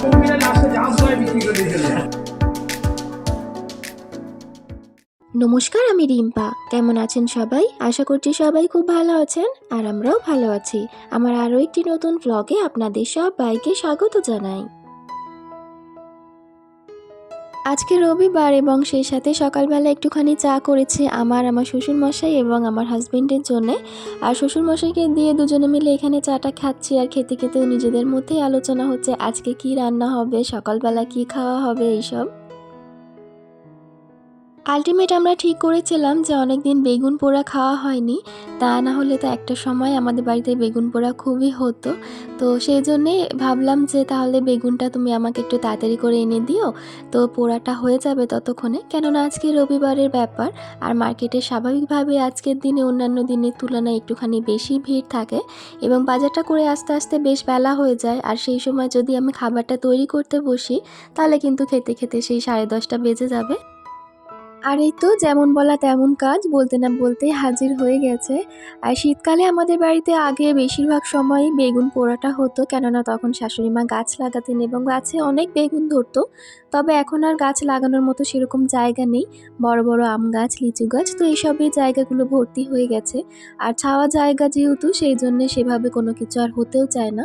কোম্পানির লাস্টে জাহাজ নয় বিক্রি করে দিয়েছিল নমস্কার আমি রিম্পা। কেমন আছেন সবাই? আশা করছি সবাই খুব ভালো আছেন আর আমরাও ভালো আছি। আমার আরও একটি নতুন ব্লগে আপনাদের সবাইকে স্বাগত জানাই। আজকে রবিবার এবং সেই সাথে সকালবেলা একটুখানি চা করেছি আমার আমার শ্বশুরমশাই এবং আমার হাজবেন্ডের জন্য। আর শ্বশুরমশাইকে দিয়ে দুজনে মিলে এখানে চাটা খাচ্ছি আর খেতে খেতে নিজেদের মধ্যেই আলোচনা হচ্ছে, আজকে কি রান্না হবে, সকালবেলা কি খাওয়া হবে, এইসব। আলটিমেট আমরা ঠিক করেছিলাম যে অনেকদিন বেগুন পোড়া খাওয়া হয়নি। তা না হলে তো একটা সময় আমাদের বাড়িতে বেগুন পোড়া খুবই হতো। তো সেই জন্যে ভাবলাম যে তাহলে বেগুনটা তুমি আমাকে একটু তাড়াতাড়ি করে এনে দিও। তো পোড়াটা হয়ে যাবে ততক্ষণে। কেননা আজকে রবিবারের ব্যাপার। আর মার্কেটে স্বাভাবিকভাবে আজকের দিনে অন্যান্য দিনের তুলনায় একটুখানি বেশি ভিড় থাকে। এবং বাজারটা করে আস্তে আস্তে বেশ বেলা হয়ে যায়। আর সেই সময় যদি আমি খাবারটা তৈরি করতে বসি, তাহলে কিন্তু খেতে খেতে সেই সাড়ে দশটা বেজে যাবে। আর এই তো যেমন বলা তেমন কাজ, বলতে না বলতে হাজির হয়ে গেছে। আর শীতকালে আমাদের বাড়িতে আগে বেশিরভাগ সময় বেগুন পোড়াটা হতো, কেননা তখন শাশুড়ি মা গাছ লাগাতেন এবং গাছে অনেক বেগুন ধরতো। তবে এখন আর গাছ লাগানোর মতো সেরকম জায়গা নেই। বড় বড় আম গাছ, লিচু গাছ, তো এইসবই জায়গাগুলো ভর্তি হয়ে গেছে। আর ছাওয়া জায়গা যেহেতু, সেই জন্য সেভাবে কোনো কিছু আর হতেও চায় না।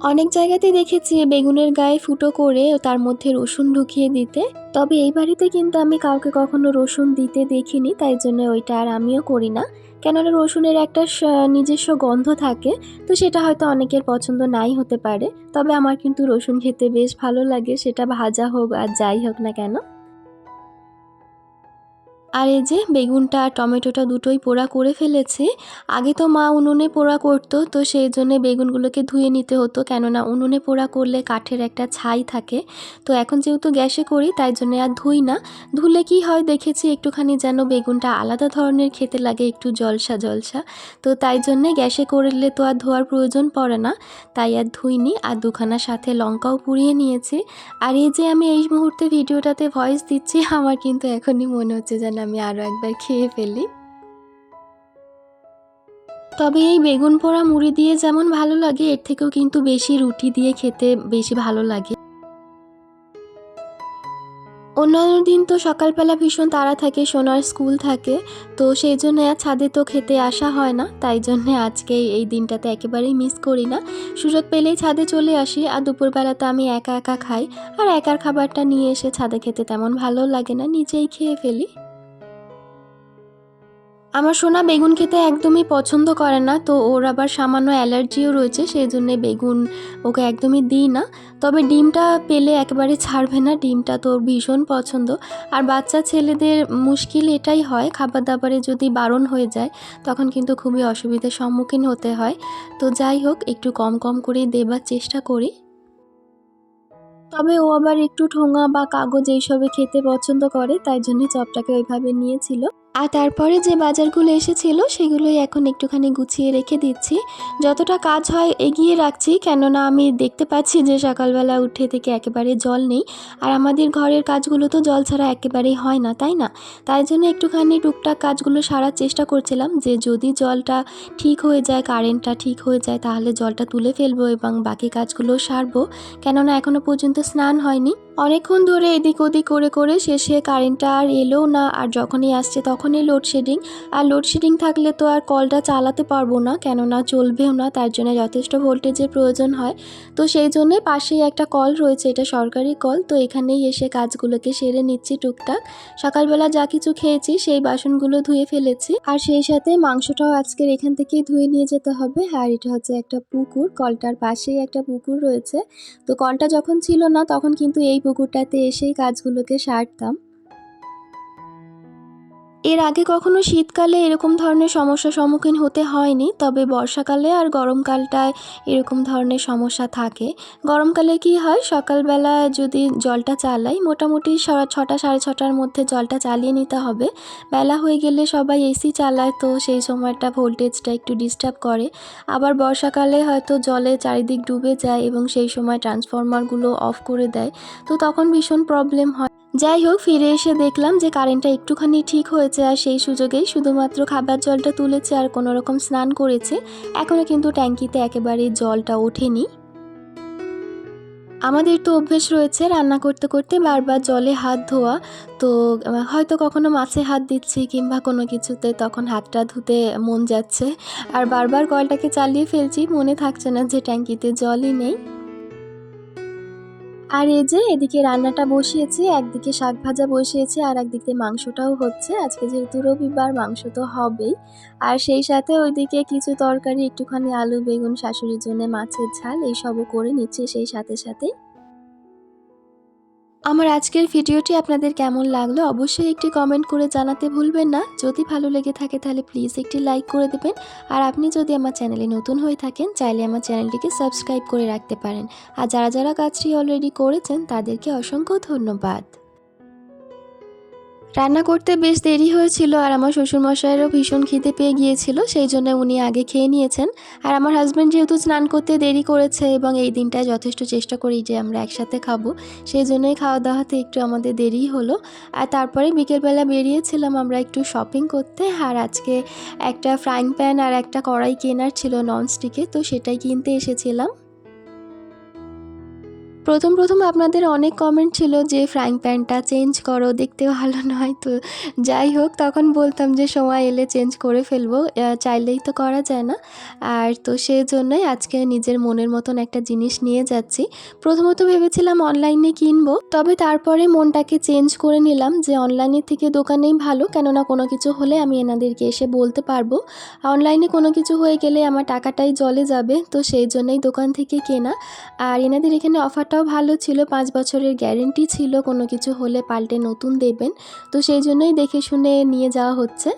অনেক জায়গাতে দেখেছি বেগুনের গায়ে ফুটো করে তার মধ্যে রসুন ঢুকিয়ে দিতে। তবে এই বাড়িতে কিন্তু আমি কাউকে কখনো রসুন দিতে দেখিনি, তাই জন্য ওইটা আর আমিও করি না। কেননা রসুনের একটা নিজস্ব গন্ধ থাকে, তো সেটা হয়তো অনেকের পছন্দ নাই হতে পারে। তবে আমার কিন্তু রসুন খেতে বেশ ভালো লাগে, সেটা ভাজা হোক আর যাই হোক না কেন। আর এই যে বেগুনটা আর টমেটোটা দুটোই পোড়া করে ফেলেছি, আগে তো মা উনুনে পোড়া করতো, তো সেই জন্য বেগুনগুলোকে ধুয়ে নিতে হতো, কেননা উনুনে পোড়া করলে কাঠের একটা ছাই থাকে। তো এখন যেহেতু গ্যাসে করি, তাই জন্য আর ধুই না। ধুলে কি হয় দেখেছি, একটুখানি যেন বেগুনটা আলাদা ধরনের খেতে লাগে, একটু জলসা জলসা। তো তাই জন্যে গ্যাসে করলে তো আর ধোয়ার প্রয়োজন পড়ে না। তাই আর ধুইনি, আর দুখানা সাথে লঙ্কাও পুড়িয়ে নিয়েছি। আর এই যে আমি এই মুহূর্তে ভিডিওটাতে ভয়েস দিচ্ছি, আমার কিন্তু এখনই মনে হচ্ছে যেন আমি আরও একবার খেয়ে ফেলি। তবে এই বেগুন পোড়া মুড়ি দিয়ে যেমন ভালো লাগে, এর থেকেও কিন্তু বেশি রুটি দিয়ে খেতে বেশি ভালো লাগে। অন্যান্য দিন তো সকালবেলা ভীষণ তাড়া থাকে, সোনার স্কুল থাকে, তো সেই জন্য ছাদে তো খেতে আসা হয় না, তাই জন্যে আজকে এই দিনটাতে একেবারেই মিস করি না। সুযোগ পেলেই ছাদে চলে আসি, আর দুপুরবেলা তো আমি একা একা খাই, আর একার খাবারটা নিয়ে এসে ছাদে খেতে তেমন ভালো লাগে না, নিজেই খেয়ে ফেলি। আমার সোনা বেগুন খেতে একদমই পছন্দ করে না, তো ওর আবার সামান্য অ্যালার্জিও রয়েছে সেই জন্যে বেগুন ওকে একদমই দিই না। তবে ডিমটা পেলে একেবারে ছাড়বে না, ডিমটা তো ওর ভীষণ পছন্দ। আর বাচ্চা ছেলেদের মুশকিল এটাই হয় খাবার দাবারে যদি বারণ হয়ে যায়, তখন কিন্তু খুবই অসুবিধার সম্মুখীন হতে হয়। তো যাই হোক, একটু কম কম করেই দেবার চেষ্টা করি। তবে ও আবার একটু ঠোঙা বা কাগজ এইসবে খেতে পছন্দ করে, তাই জন্য চপটাকে ওইভাবে নিয়েছিল। আর তারপরে যে বাজারগুলো এসেছিল, সেগুলোই এখন একটুখানি গুছিয়ে রেখে দিচ্ছি। যতটা কাজ হয় এগিয়ে রাখছি, কেননা আমি দেখতে পাচ্ছি যে সকালবেলা উঠে থেকে একেবারে জল নেই। আর আমাদের ঘরের কাজগুলো তো জল ছাড়া একেবারেই হয় না, তাই না? তাই জন্য একটুখানি টুকটাক কাজগুলো সারার চেষ্টা করছিলাম যে যদি জলটা ঠিক হয়ে যায়, কারেন্টটা ঠিক হয়ে যায়, তাহলে জলটা তুলে ফেলব এবং বাকি কাজগুলো সারবো। কেননা এখনও পর্যন্ত স্নান হয়নি। অনেকক্ষণ ধরে এদিক ওদিক করে করে শেষে কারেন্টটা আর এলো না, আর যখনই আসছে তখনই লোডশেডিং আর লোডশেডিং থাকলে তো আর কলটা চালাতে পারব না, কেননা চলবেও না, তার জন্য যথেষ্ট ভোল্টেজের প্রয়োজন হয়। তো সেই জন্যে পাশেই একটা কল রয়েছে, এটা সরকারি কল তো এখানেই এসে কাজগুলোকে সেরে নিচ্ছি টুকটাক। সকালবেলা যা কিছু খেয়েছি, সেই বাসনগুলো ধুয়ে ফেলেছি। আর সেই সাথে মাংসটাও আজকের এখান থেকেই ধুয়ে নিয়ে যেতে হবে। আর এটা হচ্ছে একটা পুকুর কলটার পাশেই একটা পুকুর রয়েছে। তো কলটা যখন ছিল না, তখন কিন্তু এই পুকুরটাতে এসেই গাছগুলোকে সারতাম। এর আগে কখনো শীতকালে এরকম ধরনের সমস্যার সম্মুখীন হতে হয়নি, তবে বর্ষাকালে আর গরমকালটায় এরকম ধরনের সমস্যা থাকে। গরমকালে কি হয়? সকালবেলা যদি জলটা চালাই, মোটামুটি ছটা, সাড়ে ছটার মধ্যে জলটা চালিয়ে নিতে হবে। বেলা হয়ে গেলে সবাই এসি চালায়, তো সেই সময়টা ভোল্টেজটা একটু ডিস্টার্ব করে। আবার বর্ষাকালে হয়তো জলে চারিদিক ডুবে যায় এবং সেই সময় ট্রান্সফরমারগুলো অফ করে দেয়, তো তখন ভীষণ প্রবলেম হয়। যাই হোক, ফিরে এসে দেখলাম যে কারেন্টটা একটুখানি ঠিক হয়েছে আর সেই সুযোগেই শুধুমাত্র খাবার জলটা তুলেছে আর কোনো রকম স্নান করেছে। এখনও কিন্তু ট্যাঙ্কিতে একেবারে জলটা ওঠেনি। আমাদের তো অভ্যেস রয়েছে রান্না করতে করতে বারবার জলে হাত ধোয়া। তো হয়তো কখনো মাছে হাত দিচ্ছি কিংবা কোনো কিছুতে তখন হাতটা ধুতে মন যাচ্ছে। আর বারবার কলটাকে চালিয়ে ফেলছি, মনে থাকছে না যে ট্যাঙ্কিতে জলই নেই। আর এই যে এদিকে রান্নাটা বসিয়েছি, একদিকে শাক ভাজা বসিয়েছি আর একদিকে মাংসটাও হচ্ছে। আজকে যেহেতু রবিবার, মাংস তো হবেই। আর সেই সাথে ওইদিকে কিছু তরকারি, একটুখানি আলু, বেগুন, শাশুড়ির জন্য মাছের ঝাল, এইসবও করে নিচ্ছে সেই সাথে সাথে আমার আজকের ভিডিওটি আপনাদের কেমন লাগল অবশ্যই একটি কমেন্ট করে জানাতে ভুলবেন না। যদি ভালো লেগে থাকে তাহলে প্লিজ একটি লাইক করে দেবেন। আর আপনি যদি আমার চ্যানেলে নতুন হয়ে থাকেন, চাইলে আমার চ্যানেলটিকে সাবস্ক্রাইব করে রাখতে পারেন। আর যারা যারা কাজটি অলরেডি করেছেন, তাদেরকে অসংখ্য ধন্যবাদ। রান্না করতে বেশ দেরি হয়েছিল আর আমার শ্বশুরমশাইয়েরও ভীষণ খিদে পেয়ে গিয়েছিল, সেই জন্য উনি আগে খেয়ে নিয়েছেন। আর আমার হাজব্যান্ড যেহেতু স্নান করতে দেরি করেছে এবং এই দিনটায় যথেষ্ট চেষ্টা করি যে আমরা একসাথে খাব, সেই জন্যই খাওয়া দাওয়াতে একটু আমাদের দেরি হলো। আর তারপরে বিকেলবেলা বেরিয়েছিলাম আমরা একটু শপিং করতে, আর আজকে একটা ফ্রাইং প্যান আর একটা কড়াই কেনার ছিল ননস্টিকে তো সেটাই কিনতে এসেছিলাম। প্রথম প্রথম আপনাদের অনেক কমেন্ট ছিল যে ফ্রাইং প্যানটা চেঞ্জ করো দেখতে ভালো নয়। তো যাই হোক, তখন বলতাম যে, সময় এলে চেঞ্জ করে ফেলব। চাইলেই তো করা যায় না। আর তো সেই জন্যই আজকে নিজের মনের মতন একটা জিনিস নিয়ে যাচ্ছি। প্রথমত ভেবেছিলাম অনলাইনে কিনবো, তবে তারপরে মনটাকে চেঞ্জ করে নিলাম যে অনলাইনের থেকে দোকানেই ভালো, কেননা কোনো কিছু হলে আমি এনাদেরকে এসে বলতে পারব। অনলাইনে কোনো কিছু হয়ে গেলে আমার টাকাটাই জলে যাবে, তো সেই জন্যই দোকান থেকে কেনা। আর এনাদের এখানে অফারটাও ভালো ছিল, পাঁচ বছরের গ্যারেন্টি ছিল, কোনো কিছু হলে পাল্টে নতুন দেবেন। তো সেই জন্যই দেখে শুনে নিয়ে যাওয়া হচ্ছে।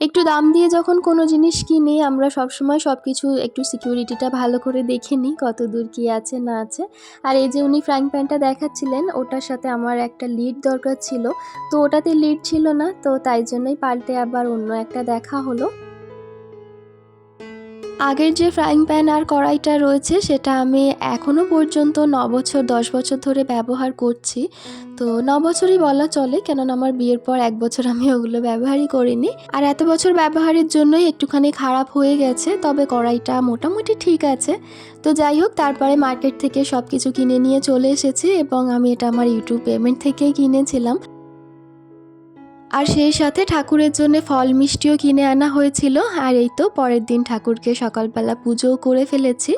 একটু দাম দিয়ে যখন কোনো জিনিস কিনি, আমরা সবসময় সব কিছু একটু সিকিউরিটিটা ভালো করে দেখে নিই, কত দূর কী আছে, না আছে। আর এই যে উনি ফ্রাইং প্যানটা দেখাচ্ছিলেন, ওটার সাথে আমার একটা লিড দরকার ছিল। তো ওটাতে লিড ছিল না, তো তাই জন্যই পাল্টে আবার অন্য একটা দেখা হলো। আগের যে ফ্রাইং প্যান আর কড়াইটা রয়েছে, সেটা আমি এখনও পর্যন্ত ন বছর, দশ বছর ধরে ব্যবহার করছি। তো ন বছরই বলা চলে, কেননা আমার বিয়ের পর এক বছর আমি ওগুলো ব্যবহারই করিনি। আর এত বছর ব্যবহারের জন্যই একটুখানি খারাপ হয়ে গেছে, তবে কড়াইটা মোটামুটি ঠিক আছে। তো যাই হোক, তারপরে মার্কেট থেকে সব কিছু কিনে নিয়ে চলে এসেছি এবং আমি এটা আমার ইউটিউব পেমেন্ট থেকেই কিনেছিলাম। আর সেই সাথে ঠাকুরের জন্য ফল মিষ্টিও কিনে আনা হয়েছিল। আর এই তো পরের দিন ঠাকুরকে সকালবেলা পুজোও করে ফেলেছি।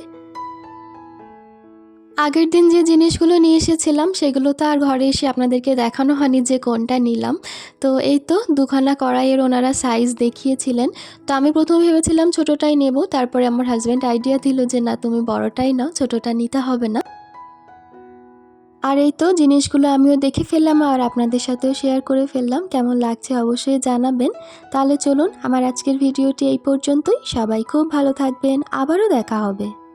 আগের দিন যে জিনিসগুলো নিয়ে এসেছিলাম, সেগুলো তো আর ঘরে এসে আপনাদেরকে দেখানো হয়নি যে কোনটা নিলাম। তো এই তো দুখানা কড়াইয়ের ওনারা সাইজ দেখিয়েছিলেন। তো আমি প্রথমে ভেবেছিলাম ছোটোটাই নেব, তারপরে আমার হাজব্যান্ড আইডিয়া দিল যে, না, তুমি বড়টাই নাও, ছোটোটা নিতে হবে না। আর এই তো জিনিসগুলো আমিও দেখে ফেললাম আর আপনাদের সাথেও শেয়ার করে ফেললাম। কেমন লাগছে অবশ্যই জানাবেন। তাহলে চলুন, আমার আজকের ভিডিওটি এই পর্যন্তই। সবাই খুব ভালো থাকবেন। আবারও দেখা হবে।